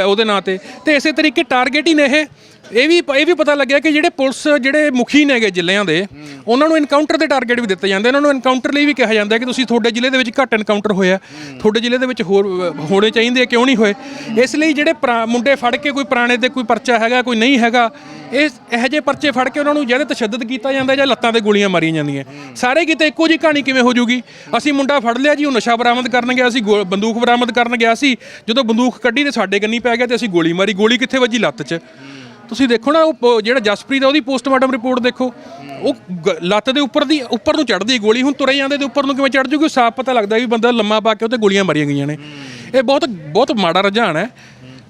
Speaker 1: ਉਹਦੇ ਨਾਂ ਤੇ। ਤੇ ਇਸੇ ਤਰੀਕੇ ਟਾਰਗੇਟ ਹੀ ਨੇ ਇਹ। ਇਹ ਵੀ ਇਹ ਵੀ ਪਤਾ ਲੱਗਿਆ ਕਿ ਜਿਹੜੇ ਪੁਲਿਸ ਜਿਹੜੇ ਮੁਖੀ ਨੇਗੇ ਜ਼ਿਲ੍ਹਿਆਂ ਦੇ, ਉਹਨਾਂ ਨੂੰ ਐਨਕਾਊਂਟਰ ਦੇ ਟਾਰਗੇਟ ਵੀ ਦਿੱਤੇ ਜਾਂਦੇ। ਉਹਨਾਂ ਨੂੰ ਐਨਕਾਊਂਟਰ ਲਈ ਵੀ ਕਿਹਾ ਜਾਂਦਾ ਕਿ ਤੁਸੀਂ ਤੁਹਾਡੇ ਜ਼ਿਲ੍ਹੇ ਦੇ ਵਿੱਚ ਘੱਟ ਐਨਕਾਊਂਟਰ ਹੋਇਆ ਤੁਹਾਡੇ ਜ਼ਿਲ੍ਹੇ ਦੇ ਵਿੱਚ ਹੋਰ ਹੋਣੇ ਚਾਹੀਦੇ ਕਿਉਂ ਨਹੀਂ ਹੋਏ? ਇਸ ਲਈ ਜਿਹੜੇ ਪੁਰਾ- ਮੁੰਡੇ ਫੜ ਕੇ ਕੋਈ ਪੁਰਾਣੇ ਤੇ ਕੋਈ ਪਰਚਾ ਹੈਗਾ, ਕੋਈ ਨਹੀਂ ਹੈਗਾ ਇਹ ਇਹੋ ਜਿਹੇ ਪਰਚੇ ਫੜ ਕੇ ਉਹਨਾਂ ਨੂੰ ਜਿਹਦੇ ਤਸ਼ੱਦਦ ਕੀਤਾ ਜਾਂਦਾ ਜਾਂ ਲੱਤਾਂ ਤੇ ਗੋਲੀਆਂ ਮਾਰੀਆਂ ਜਾਂਦੀਆਂ। ਸਾਰੇ ਕਿਤੇ ਇੱਕੋ ਜਿਹੀ ਕਹਾਣੀ ਕਿਵੇਂ ਹੋ ਜੂਗੀ? ਅਸੀਂ ਮੁੰਡਾ ਫੜ ਲਿਆ ਜੀ, ਉਹ ਨਸ਼ਾ ਬਰਾਮਦ ਕਰਨ ਗਿਆ ਸੀ, ਗੋ- ਬੰਦੂਕ ਬਰਾਮਦ ਕਰਨ ਗਿਆ ਸੀ। ਜਦੋਂ ਬੰਦੂਕ ਕੱਢੀ ਤੇ ਸਾਡੇ ਕੰਨੀ ਪੈ ਗਿਆ ਤੇ ਅਸੀਂ ਗੋਲੀ ਮਾਰੀ। ਗੋਲੀ ਕਿੱਥੇ ਵੱਜੀ? ਲੱਤ 'ਚ। ਤੁਸੀਂ ਦੇਖੋ ਨਾ, ਉਹ ਜਿਹੜਾ ਜਸਪ੍ਰੀਤ ਆ, ਉਹਦੀ ਪੋਸਟਮਾਰਟਮ ਰਿਪੋਰਟ ਦੇਖੋ। ਉਹ ਗ- ਲੱਤ ਦੇ ਉੱਪਰ ਦੀ, ਉੱਪਰ ਨੂੰ ਚੜਦੀ ਗੋਲੀ, ਹੁਣ ਤੁਰੇ ਜਾਂਦੇ ਤੇ ਉੱਪਰ ਨੂੰ ਕਿਵੇਂ ਚੜ੍ਹ ਜੂਗੀ? ਸਾਫ਼ ਪਤਾ ਲੱਗਦਾ ਵੀ ਬੰਦਾ ਲੰਮਾ ਪਾ ਕੇ ਉਹਤੇ ਗੋਲੀਆਂ ਮਾਰੀਆਂ ਗਈਆਂ ਨੇ। ਇਹ ਬਹੁਤ ਬਹੁਤ ਮਾੜਾ ਰੁਝਾਨ ਹੈ।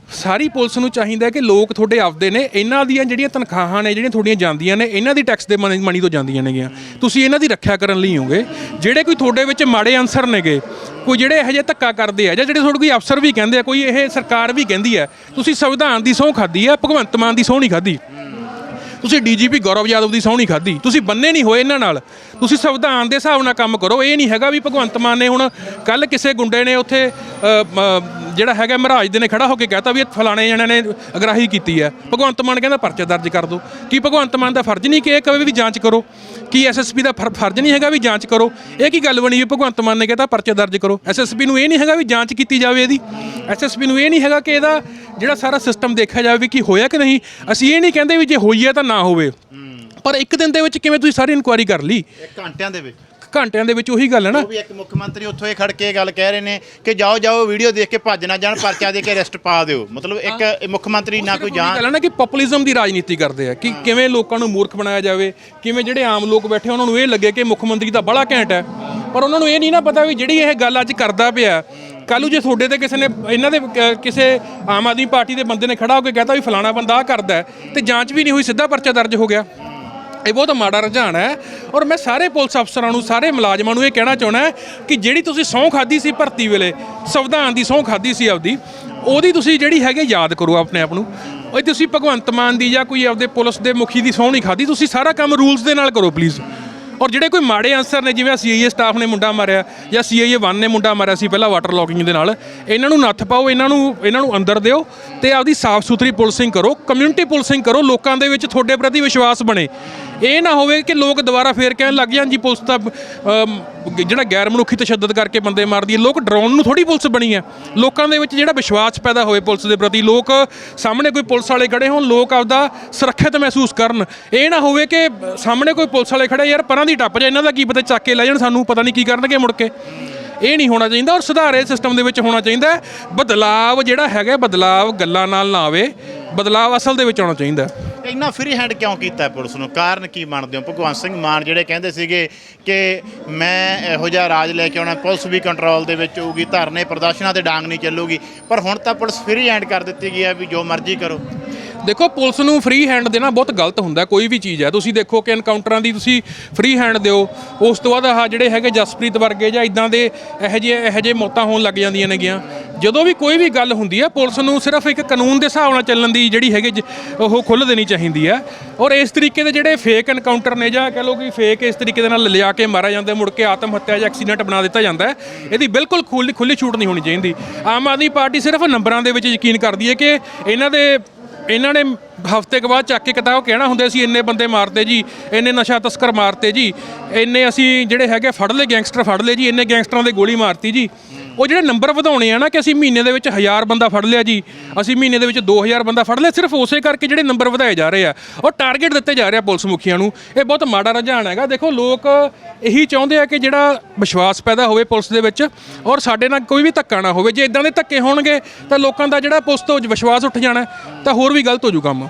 Speaker 1: ਸਾਰੀ ਪੁਲਿਸ ਨੂੰ ਚਾਹੀਦਾ ਹੈ ਕਿ ਲੋਕ ਤੁਹਾਡੇ ਆਪਦੇ ਨੇ, ਇਹਨਾਂ ਦੀਆਂ ਜਿਹੜੀਆਂ ਤਨਖਾਹਾਂ ਨੇ, ਜਿਹੜੀਆਂ ਤੁਹਾਡੀਆਂ ਜਾਂਦੀਆਂ ਨੇ, ਇਹਨਾਂ ਦੀ ਟੈਕਸ ਦੇ ਮਨੀ ਮਨੀ ਤੋਂ ਜਾਂਦੀਆਂ ਨੇਗੀਆਂ। ਤੁਸੀਂ ਇਹਨਾਂ ਦੀ ਰੱਖਿਆ ਕਰਨ ਲਈ ਹੋਗੇ। ਜਿਹੜੇ ਕੋਈ ਤੁਹਾਡੇ ਵਿੱਚ ਮਾੜੇ ਅਨਸਰ ਨੇਗੇ, ਕੋਈ ਜਿਹੜੇ ਇਹੋ ਜਿਹੇ ਧੱਕਾ ਕਰਦੇ ਆ, ਜਾਂ ਜਿਹੜੇ ਤੁਹਾਡੇ ਕੋਈ ਅਫਸਰ ਵੀ ਕਹਿੰਦੇ ਆ, ਕੋਈ ਇਹ ਸਰਕਾਰ ਵੀ ਕਹਿੰਦੀ ਹੈ ਤੁਸੀਂ ਸੰਵਿਧਾਨ ਦੀ ਸਹੁੰ ਖਾਦੀ ਆ, ਭਗਵੰਤ ਮਾਨ ਦੀ ਸਹੁੰ ਨਹੀਂ ਖਾਦੀ ਤੁਸੀਂ ਡੀਜੀਪੀ ਗੌਰਵ ਯਾਦਵ ਦੀ ਸਹੁੰ ਨਹੀਂ ਖਾਦੀ ਤੁਸੀਂ ਬੰਨੇ ਨਹੀਂ ਹੋਏ ਇਹਨਾਂ ਨਾਲ। ਤੁਸੀਂ ਸੰਵਿਧਾਨ ਦੇ ਹਿਸਾਬ ਨਾਲ ਕੰਮ ਕਰੋ। ਇਹ ਨਹੀਂ ਹੈਗਾ ਵੀ ਭਗਵੰਤ ਮਾਨ ਨੇ ਹੁਣ ਕੱਲ ਕਿਸੇ ਗੁੰਡੇ ਨੇ ਉੱਥੇ ਜਿਹੜਾ ਹੈਗਾ ਮਹਾਰਾਜ ਦੇ ਨੇ ਖੜਾ ਹੋ ਕੇ ਕਹਤਾ ਵੀ ਇਹ ਫਲਾਣੇ ਜਣਿਆਂ ਨੇ ਅਗਰਾਹੀ ਕੀਤੀ ਹੈ। ਭਗਵੰਤ ਮਾਨ ਕਹਿੰਦਾ ਪਰਚਾ ਦਰਜ ਕਰ ਦਿਓ। ਕੀ ਭਗਵੰਤ ਮਾਨ ਦਾ ਫਰਜ਼ ਨਹੀਂ ਕਿ ਇਹ ਕਵੇ ਵੀ ਜਾਂਚ ਕਰੋ? ਕੀ ਐਸਐਸਪੀ ਦਾ ਫਰ- ਫਰਜ਼ ਨਹੀਂ ਹੈਗਾ ਵੀ ਜਾਂਚ ਕਰੋ? ਇਹ ਕੀ ਗੱਲ ਬਣੀ ਵੀ ਭਗਵੰਤ ਮਾਨ ਨੇ ਕਹਿੰਦਾ ਪਰਚਾ ਦਰਜ ਕਰੋ? ਐਸਐਸਪੀ ਨੂੰ ਇਹ ਨਹੀਂ ਹੈਗਾ ਵੀ ਜਾਂਚ ਕੀਤੀ ਜਾਵੇ ਇਹਦੀ? ਐਸਐਸਪੀ ਨੂੰ ਇਹ ਨਹੀਂ ਹੈਗਾ ਕਿ ਇਹਦਾ ਜਿਹੜਾ ਸਾਰਾ ਸਿਸਟਮ ਦੇਖਿਆ ਜਾਵੇ ਵੀ ਕੀ ਹੋਇਆ ਕਿ ਨਹੀਂ? ਅਸੀਂ ਇਹ ਨਹੀਂ ਕਹਿੰਦੇ ਵੀ ਜੇ ਹੋਈ ਹੈ ਤਾਂ ਨਾ ਹੋਵੇ। ਪਰ ਇੱਕ ਦਿਨ ਦੇ ਵਿੱਚ ਕਿਵੇਂ ਤੁਸੀਂ ਸਾਰੀ ਇਨਕੁਆਇਰੀ ਕਰ ਲਈ?
Speaker 2: ਘੰਟਿਆਂ ਦੇ ਵਿੱਚ।
Speaker 1: ਘੰਟਿਆਂ ਦੇ ਵਿੱਚ ਉਹੀ ਗੱਲ ਹੈ ਨਾ।
Speaker 2: ਉਹ ਵੀ ਇੱਕ ਮੁੱਖ ਮੰਤਰੀ ਉੱਥੋਂ ਇਹ ਖੜ ਕੇ ਇਹ ਗੱਲ ਕਹਿ ਰਹੇ ਨੇ ਕਿ ਜਾਓ ਜਾਓ ਵੀਡੀਓ ਦੇਖ ਕੇ ਭੱਜ ਨਾ ਜਾਣ ਪਰਚਾ ਦੇ ਕੇ ਅਰੈਸਟ ਪਾ ਦਿਓ। ਮਤਲਬ ਇੱਕ ਮੁੱਖ ਮੰਤਰੀ ਨਾ ਕੋਈ ਜਾਣ।
Speaker 1: ਗੱਲ ਹੈ ਨਾ ਕਿ ਪਪੂਲਿਜ਼ਮ ਦੀ ਰਾਜਨੀਤੀ ਕਰਦੇ ਆ ਕਿ ਕਿਵੇਂ ਲੋਕਾਂ ਨੂੰ ਮੂਰਖ ਬਣਾਇਆ ਜਾਵੇ ਕਿਵੇਂ ਜਿਹੜੇ ਆਮ ਲੋਕ ਬੈਠੇ ਉਹਨਾਂ ਨੂੰ ਇਹ ਲੱਗੇ ਕਿ ਮੁੱਖ ਮੰਤਰੀ ਤਾਂ ਬੜਾ ਘੈਂਟ ਹੈ। ਪਰ ਉਹਨਾਂ ਨੂੰ ਇਹ ਨਹੀਂ ਨਾ ਪਤਾ ਵੀ ਜਿਹੜੀ ਇਹ ਗੱਲ ਅੱਜ ਕਰਦਾ ਪਿਆ ਕੱਲ੍ਹ ਨੂੰ ਜੇ ਤੁਹਾਡੇ ਤੇ ਕਿਸੇ ਨੇ ਇਹਨਾਂ ਦੇ ਕਿਸੇ ਆਮ ਆਦਮੀ ਪਾਰਟੀ ਦੇ ਬੰਦੇ ਨੇ ਖੜਾ ਹੋ ਕੇ ਕਹਤਾ ਵੀ ਫਲਾਣਾ ਬੰਦਾ ਆ ਕਰਦਾ ਤੇ ਜਾਂਚ ਵੀ ਨਹੀਂ ਹੋਈ ਸਿੱਧਾ ਪਰਚਾ ਦਰਜ ਹੋ ਗਿਆ। ਇਹ ਬਹੁਤ ਮਾੜਾ ਰੁਝਾਨ ਹੈ। ਔਰ ਮੈਂ ਸਾਰੇ ਪੁਲਿਸ ਅਫਸਰਾਂ ਨੂੰ, ਸਾਰੇ ਮੁਲਾਜ਼ਮਾਂ ਨੂੰ ਇਹ ਕਹਿਣਾ ਚਾਹੁੰਦਾ ਕਿ ਜਿਹੜੀ ਤੁਸੀਂ ਸਹੁੰ ਖਾਦੀ ਸੀ ਭਰਤੀ ਵੇਲੇ, ਸੰਵਿਧਾਨ ਦੀ ਸਹੁੰ ਖਾਦੀ ਸੀ ਆਪਦੀ, ਉਹਦੀ ਤੁਸੀਂ ਜਿਹੜੀ ਹੈਗੇ ਯਾਦ ਕਰੋ ਆਪਣੇ ਆਪ ਨੂੰ। ਉਹ ਤੁਸੀਂ ਭਗਵੰਤ ਮਾਨ ਦੀ ਜਾਂ ਕੋਈ ਆਪਦੇ ਪੁਲਿਸ ਦੇ ਮੁਖੀ ਦੀ ਸਹੁੰ ਨਹੀਂ ਖਾਦੀ ਤੁਸੀਂ ਸਾਰਾ ਕੰਮ ਰੂਲਸ ਦੇ ਨਾਲ ਕਰੋ ਪਲੀਜ਼ ਔਰ ਜਿਹੜੇ ਕੋਈ ਮਾੜੇ ਆਨਸਰ ਨੇ, ਜਿਵੇਂ ਸੀਆਈਏ ਸਟਾਫ ਨੇ ਮੁੰਡਾ ਮਾਰਿਆ, ਜਾਂ ਸੀਆਈਏ 1 ਨੇ ਮੁੰਡਾ ਮਾਰਿਆ ਸੀ ਪਹਿਲਾਂ ਵਾਟਰ ਲੌਕਿੰਗ ਦੇ ਨਾਲ, ਇਹਨਾਂ ਨੂੰ ਨੱਥ ਪਾਓ, ਇਹਨਾਂ ਨੂੰ ਇਹਨਾਂ ਨੂੰ ਅੰਦਰ ਦਿਓ ਤੇ ਆਪਦੀ ਸਾਫ਼ ਸੁਥਰੀ ਪੁਲਿਸਿੰਗ ਕਰੋ ਕਮਿਊਨਿਟੀ ਪੁਲਿਸਿੰਗ ਕਰੋ, ਲੋਕਾਂ ਦੇ ਵਿੱਚ ਤੁਹਾਡੇ ਪ੍ਰਤੀ ਵਿਸ਼ਵਾਸ ਬਣੇ। ਇਹ ਨਾ ਹੋਵੇ ਕਿ ਲੋਕ ਦੁਬਾਰਾ ਫੇਰ ਕਹਿਣ ਲੱਗ ਜਾਣ ਜੀ ਪੁਲਿਸ ਤਾਂ ਅਮ, ਜਿਹੜਾ ਗੈਰ ਮਨੁੱਖੀ ਤਸ਼ੱਦਦ ਕਰਕੇ ਬੰਦੇ ਮਾਰਦੀ ਹੈ ਲੋਕ ਡਰਾਉਣ ਨੂੰ ਥੋੜੀ ਪੁਲਿਸ ਬਣੀ ਹੈ ਲੋਕਾਂ ਦੇ ਵਿੱਚ ਜਿਹੜਾ ਵਿਸ਼ਵਾਸ ਪੈਦਾ ਹੋਵੇ ਪੁਲਿਸ ਦੇ ਪ੍ਰਤੀ ਲੋਕ ਸਾਹਮਣੇ ਕੋਈ ਪੁਲਿਸ ਵਾਲੇ ਖੜੇ ਹੋਣ ਲੋਕ ਆਪਦਾ ਸੁਰੱਖਿਅਤ ਮਹਿਸੂਸ ਕਰਨ ਇਹ ਨਾ ਹੋਵੇ ਕਿ ਸਾਹਮਣੇ ਕੋਈ ਪੁਲਿਸ ਵਾਲੇ ਖੜੇ ਯਾਰ ਪਰਾਂ ਦੀ ਟੱਪ ਜਾ ਇਹਨਾਂ ਦਾ ਕੀ ਪਤਾ ਚੱਕ ਕੇ ਲੈ ਜਾਣ ਸਾਨੂੰ ਪਤਾ ਨਹੀਂ ਕੀ ਕਰਨਗੇ ਮੁੜ ਕੇ ਇਹ ਨਹੀਂ ਹੋਣਾ ਚਾਹੀਦਾ ਔਰ ਸੁਧਾਰੇ ਸਿਸਟਮ ਦੇ ਵਿੱਚ ਹੋਣਾ ਚਾਹੀਦਾ ਹੈ। ਬਦਲਾਵ ਜਿਹੜਾ ਹੈਗਾ ਬਦਲਾਵ ਗੱਲਾਂ ਨਾਲ ਨਾ ਆਵੇ ਬਦਲਾਵ ਅਸਲ ਦੇ ਵਿੱਚ ਆਉਣਾ ਚਾਹੀਦਾ ਹੈ।
Speaker 2: ਇੰਨਾ ਫ੍ਰੀ ਹੈਂਡ ਕਿਉਂ ਕੀਤਾ ਪੁਲਿਸ ਨੂੰ? ਕਾਰਨ ਕੀ ਮੰਨਦੇ ਹੋ? ਭਗਵੰਤ ਸਿੰਘ ਮਾਨ ਜਿਹੜੇ ਕਹਿੰਦੇ ਸੀਗੇ ਕਿ ਮੈਂ ਇਹੋ ਜਿਹਾ ਰਾਜ ਲੈ ਕੇ ਆਉਣਾ, ਪੁਲਿਸ ਵੀ ਕੰਟਰੋਲ ਦੇ ਵਿੱਚ ਹੋਊਗੀ, ਧਰਨੇ ਪ੍ਰਦਰਸ਼ਨਾਂ ਤੇ ਡਾਂਗ ਨਹੀਂ ਚੱਲੂਗੀ, ਪਰ ਹੁਣ ਤਾਂ ਪੁਲਿਸ ਫ੍ਰੀ ਹੈਂਡ ਕਰ ਦਿੱਤੀ ਗਈ ਹੈ ਵੀ ਜੋ ਮਰਜ਼ੀ ਕਰੋ।
Speaker 1: ਦੇਖੋ, ਪੁਲਿਸ ਨੂੰ ਫ੍ਰੀ ਹੈਂਡ ਦੇਣਾ ਬਹੁਤ ਗਲਤ ਹੁੰਦਾ ਕੋਈ ਵੀ ਚੀਜ਼ ਹੈ। ਤੁਸੀਂ ਦੇਖੋ ਕਿ ਐਨਕਾਊਂਟਰਾਂ ਦੀ ਤੁਸੀਂ ਫ੍ਰੀ ਹੈਂਡ ਦਿਓ। ਉਸ ਤੋਂ ਬਾਅਦ ਆਹ ਜਿਹੜੇ ਹੈਗੇ ਜਸਪ੍ਰੀਤ ਵਰਗੇ ਜਾਂ ਇਦਾਂ ਦੇ ਇਹੋ ਜਿਹੇ ਇਹੋ ਜਿਹੇ ਮੌਤਾਂ ਹੋਣ ਲੱਗ ਜਾਂਦੀਆਂ ਨੇਗੀਆਂ। ਜਦੋਂ ਵੀ ਕੋਈ ਵੀ ਗੱਲ ਹੁੰਦੀ ਹੈ, ਪੁਲਿਸ ਨੂੰ ਸਿਰਫ ਇੱਕ ਕਾਨੂੰਨ ਦੇ ਹਿਸਾਬ ਨਾਲ ਚੱਲਣ ਦੀ ਜਿਹੜੀ ਹੈਗੀ ਜ- ਉਹ ਖੁੱਲ੍ਹ ਦੇਣੀ ਚਾਹੀਦੀ ਹੈ। ਔਰ ਇਸ ਤਰੀਕੇ ਦੇ ਜਿਹੜੇ ਫੇਕ ਐਨਕਾਊਂਟਰ ਨੇ ਜਾਂ ਕਹਿ ਲਓ ਕਿ ਫੇਕ ਇਸ ਤਰੀਕੇ ਦੇ ਨਾਲ ਲਿਜਾ ਕੇ ਮਾਰਿਆ ਜਾਂਦਾ, ਮੁੜ ਕੇ ਆਤਮ ਹੱਤਿਆ ਜਾਂ ਐਕਸੀਡੈਂਟ ਬਣਾ ਦਿੱਤਾ ਜਾਂਦਾ ਹੈ, ਇਹਦੀ ਬਿਲਕੁਲ ਖੁੱਲ੍ਹ ਖੁੱਲ੍ਹੀ ਛੂਟ ਨਹੀਂ ਹੋਣੀ ਚਾਹੀਦੀ। ਆਮ ਆਦਮੀ ਪਾਰਟੀ ਸਿਰਫ ਨੰਬਰਾਂ ਦੇ ਵਿੱਚ ਯਕੀਨ ਕਰਦੀ ਹੈ ਕਿ ਇਹਨਾਂ ਦੇ ਇਹਨਾਂ ਨੇ ਹਫ਼ਤੇ ਕੁ ਬਾਅਦ ਚੱਕ ਕੇ ਕਿਤਾਬ ਕਹਿਣਾ ਹੁੰਦੇ ਸੀ, ਇੰਨੇ ਬੰਦੇ ਮਾਰਤੇ ਜੀ, ਇੰਨੇ ਨਸ਼ਾ ਤਸਕਰ ਮਾਰਤੇ ਜੀ, ਇੰਨੇ ਅਸੀਂ ਜਿਹੜੇ ਹੈਗੇ ਫੜ ਲਏ, ਗੈਂਗਸਟਰ ਫੜ ਲਏ ਜੀ, ਇੰਨੇ ਗੈਂਗਸਟਰਾਂ ਦੇ ਗੋਲੀ ਮਾਰਤੀ ਜੀ। ਉਹ ਜਿਹੜੇ ਨੰਬਰ ਵਧਾਉਣੇ ਆ ਨਾ ਕਿ ਅਸੀਂ ਮਹੀਨੇ ਦੇ ਵਿੱਚ 1000 ਬੰਦਾ ਫੜ ਲਿਆ ਜੀ, ਅਸੀਂ ਮਹੀਨੇ ਦੇ ਵਿੱਚ 2000 ਬੰਦਾ ਫੜ ਲਿਆ, ਸਿਰਫ ਉਸੇ ਕਰਕੇ ਜਿਹੜੇ ਨੰਬਰ ਵਧਾਏ ਜਾ ਰਹੇ ਆ, ਉਹ ਟਾਰਗੇਟ ਦਿੱਤੇ ਜਾ ਰਹੇ ਆ ਪੁਲਿਸ ਮੁਖੀਆਂ ਨੂੰ। ਇਹ ਬਹੁਤ ਮਾੜਾ ਰੁਝਾਨ ਹੈਗਾ। ਦੇਖੋ, ਲੋਕ ਇਹੀ ਚਾਹੁੰਦੇ ਆ ਕਿ ਜਿਹੜਾ ਵਿਸ਼ਵਾਸ ਪੈਦਾ ਹੋਵੇ ਪੁਲਿਸ ਦੇ ਵਿੱਚ ਔਰ ਸਾਡੇ ਨਾਲ ਕੋਈ ਵੀ ਧੱਕਾ ਨਾ ਹੋਵੇ। ਜੇ ਇਦਾਂ ਦੇ ਧੱਕੇ ਹੋਣਗੇ, ਤਾਂ ਲੋਕਾਂ ਦਾ ਜਿਹੜਾ ਪੁਲਿਸ ਤੋਂ ਵਿਸ਼ਵਾਸ ਉੱਠ ਜਾਣਾ, ਤਾਂ ਹੋਰ ਵੀ ਗਲਤ ਹੋ ਜੂ ਕੰਮ।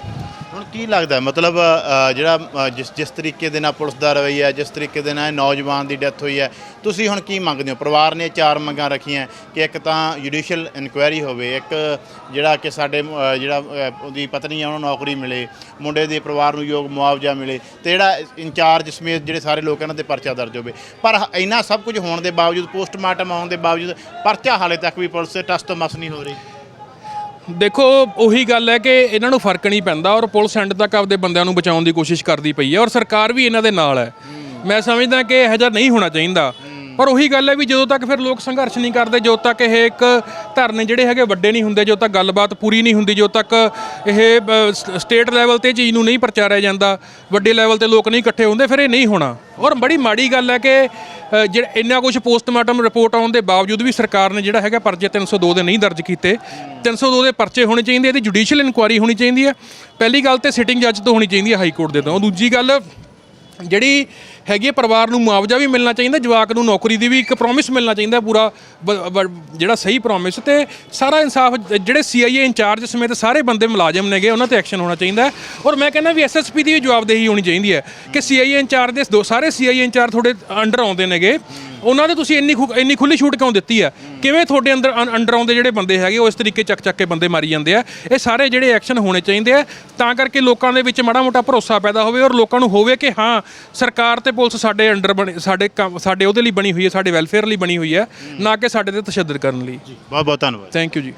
Speaker 2: ਕੀ ਲੱਗਦਾ? ਮਤਲਬ ਅ, ਜਿਹੜਾ ਅ, ਜਿਸ ਜਿਸ ਤਰੀਕੇ ਦੇ ਨਾਲ ਪੁਲਿਸ ਦਾ ਰਵੱਈਆ ਜਿਸ ਤਰੀਕੇ ਦੇ ਨਾਲ ਇਹ ਨੌਜਵਾਨ ਦੀ ਡੈਥ ਹੋਈ ਹੈ ਤੁਸੀਂ ਹੁਣ ਕੀ ਮੰਗਦੇ ਹੋ? ਪਰਿਵਾਰ ਨੇ ਚਾਰ ਮੰਗਾਂ ਰੱਖੀਆਂ ਕਿ ਇੱਕ ਤਾਂ ਜੁਡੀਸ਼ੀਅਲ ਇਨਕੁਆਇਰੀ ਹੋਵੇ ਇੱਕ ਜਿਹੜਾ ਕਿ ਸਾਡੇ ਅ, ਜਿਹੜਾ ਅ, ਉਹਦੀ ਪਤਨੀ ਆ ਉਹਨੂੰ ਨੌਕਰੀ ਮਿਲੇ ਮੁੰਡੇ ਦੇ ਪਰਿਵਾਰ ਨੂੰ ਯੋਗ ਮੁਆਵਜ਼ਾ ਮਿਲੇ ਤੇ ਜਿਹੜਾ ਇੰਚਾਰਜ ਸਮੇਤ ਜਿਹੜੇ ਸਾਰੇ ਲੋਕ ਇਹਨਾਂ 'ਤੇ ਪਰਚਾ ਦਰਜ ਹੋਵੇ। ਪਰ ਹ- ਇੰਨਾ ਸਭ ਕੁਝ ਹੋਣ ਦੇ ਬਾਵਜੂਦ ਪੋਸਟਮਾਰਟਮ ਆਉਣ ਦੇ ਬਾਵਜੂਦ ਪਰਚਾ ਹਾਲੇ ਤੱਕ ਵੀ ਪੁਲਿਸ ਟਸ ਤੋਂ ਮਸ ਨਹੀਂ ਹੋ ਰਹੀ।
Speaker 1: ਦੇਖੋ, ਉਹੀ ਗੱਲ ਹੈ ਕਿ ਇਹਨਾਂ ਨੂੰ ਫ਼ਰਕ ਨਹੀਂ ਪੈਂਦਾ ਔਰ ਪੁਲਿਸ ਐਂਡ ਤੱਕ ਆਪਦੇ ਬੰਦਿਆਂ ਨੂੰ ਬਚਾਉਣ ਦੀ ਕੋਸ਼ਿਸ਼ ਕਰਦੀ ਪਈ ਹੈ ਔਰ ਸਰਕਾਰ ਵੀ ਇਹਨਾਂ ਦੇ ਨਾਲ ਹੈ। ਮੈਂ ਸਮਝਦਾ ਕਿ ਇਹੋ ਜਿਹਾ ਨਹੀਂ ਹੋਣਾ ਚਾਹੀਦਾ। ਪਰ ਉਹੀ ਗੱਲ ਹੈ ਵੀ ਜਦੋਂ ਤੱਕ ਫਿਰ ਲੋਕ ਸੰਘਰਸ਼ ਨਹੀਂ ਕਰਦੇ ਜਦੋਂ ਤੱਕ ਇਹ ਇੱਕ ਧਰਨੇ ਜਿਹੜੇ ਹੈਗੇ ਵੱਡੇ ਨਹੀਂ ਹੁੰਦੇ ਜਦੋਂ ਤੱਕ ਗੱਲਬਾਤ ਪੂਰੀ ਨਹੀਂ ਹੁੰਦੀ ਜਦੋਂ ਤੱਕ ਇਹ ਸਟੇਟ ਲੈਵਲ ਤੇ ਚੀਜ਼ ਨੂੰ ਨਹੀਂ ਪ੍ਰਚਾਰਿਆ ਜਾਂਦਾ ਵੱਡੇ ਲੈਵਲ ਤੇ ਲੋਕ ਨਹੀਂ ਇਕੱਠੇ ਹੁੰਦੇ ਫਿਰ ਇਹ ਨਹੀਂ ਹੋਣਾ। ਔਰ ਬੜੀ ਮਾੜੀ ਗੱਲ ਹੈ ਕਿ ਅ, ਜਿਹੜਾ ਇੰਨਾ ਕੁਝ ਪੋਸਟਮਾਰਟਮ ਰਿਪੋਰਟ ਆਉਣ ਦੇ ਬਾਵਜੂਦ ਵੀ ਸਰਕਾਰ ਨੇ ਜਿਹੜਾ ਹੈਗਾ ਪਰਚੇ 302 ਦੇ ਨਹੀਂ ਦਰਜ ਕੀਤੇ। 302 ਦੇ ਪਰਚੇ ਹੋਣੇ ਚਾਹੀਦੇ ਇਹਦੀ ਜੁਡੀਸ਼ੀਅਲ ਇਨਕੁਆਇਰੀ ਹੋਣੀ ਚਾਹੀਦੀ ਹੈ। ਪਹਿਲੀ ਗੱਲ ਤੇ ਸਿਟਿੰਗ ਜੱਜ ਤੋਂ ਹੋਣੀ ਚਾਹੀਦੀ ਹੈ ਹਾਈ ਕੋਰਟ ਦੇ ਤੋਂ। ਦੂਜੀ ਗੱਲ ਜਿਹੜੀ ਹੈਗੀ ਹੈ, ਪਰਿਵਾਰ ਨੂੰ ਮੁਆਵਜ਼ਾ ਵੀ ਮਿਲਣਾ ਚਾਹੀਦਾ, ਜਵਾਕ ਨੂੰ ਨੌਕਰੀ ਦੀ ਵੀ ਇੱਕ ਪ੍ਰੋਮਿਸ ਮਿਲਣਾ ਚਾਹੀਦਾ, ਪੂਰਾ ਬ- ਬ- ਜਿਹੜਾ ਸਹੀ ਪ੍ਰੋਮਿਸ ਤੇ ਸਾਰਾ ਇਨਸਾਫ, ਜਿਹੜੇ ਸੀਆਈਏ ਇੰਚਾਰਜ ਸਮੇਤ ਸਾਰੇ ਬੰਦੇ ਮੁਲਾਜ਼ਮ ਨੇਗੇ, ਉਹਨਾਂ ਤੇ ਐਕਸ਼ਨ ਹੋਣਾ ਚਾਹੀਦਾ ਔਰ ਮੈਂ ਕਹਿੰਦਾ ਵੀ ਐਸਐਸਪੀ ਦੀ ਵੀ ਜਵਾਬਦੇਹੀ ਹੋਣੀ ਚਾਹੀਦੀ ਹੈ ਕਿ ਸੀਆਈਏ ਇੰਚਾਰਜ ਦੇ ਦੋ, ਸਾਰੇ ਸੀਆਈਏ ਇੰਚਾਰਜ ਤੁਹਾਡੇ ਅੰਡਰ ਆਉਂਦੇ ਨੇਗੇ, ਉਹਨਾਂ ਦੇ ਤੁਸੀਂ ਇੰਨੀ ਖੁ- ਇੰਨੀ ਖੁੱਲੀ ਛੂਟ ਕਿਉਂ ਦਿੱਤੀ ਹੈ? ਕਿਵੇਂ ਤੁਹਾਡੇ ਅੰਦਰ ਅੰ- ਅੰਡਰ ਆਉਂਦੇ ਜਿਹੜੇ ਬੰਦੇ ਹੈਗੇ, ਉਹ ਇਸ ਤਰੀਕੇ ਚੱਕ ਚੱਕ ਕੇ ਬੰਦੇ ਮਾਰੀ ਜਾਂਦੇ ਆ? ਇਹ ਸਾਰੇ ਜਿਹੜੇ ਐਕਸ਼ਨ ਹੋਣੇ ਚਾਹੀਦੇ ਆ, ਤਾਂ ਕਰਕੇ ਲੋਕਾਂ ਦੇ ਵਿੱਚ ਮਾੜਾ ਮੋਟਾ ਭਰੋਸਾ ਪੈਦਾ ਹੋਵੇ ਔਰ ਲੋਕਾਂ ਨੂੰ ਹੋਵੇ ਕਿ ਹਾਂ, ਸਰਕਾਰ ਤੇ ਪੁਲਿਸ ਸਾਡੇ ਅੰਡਰ ਬਣੀ ਸਾਡੇ ਕੰਮ- ਸਾਡੇ ਉਹਦੇ ਲਈ ਬਣੀ ਹੋਈ ਹੈ ਸਾਡੇ ਵੈਲਫੇਅਰ ਲਈ ਬਣੀ ਹੋਈ ਹੈ ਨਾ ਕਿ ਸਾਡੇ ਤੇ ਤਸ਼ੱਦਦ ਕਰਨ ਲਈ।
Speaker 2: ਬਹੁਤ ਬਹੁਤ ਧੰਨਵਾਦ।
Speaker 1: ਥੈਂਕ ਯੂ ਜੀ।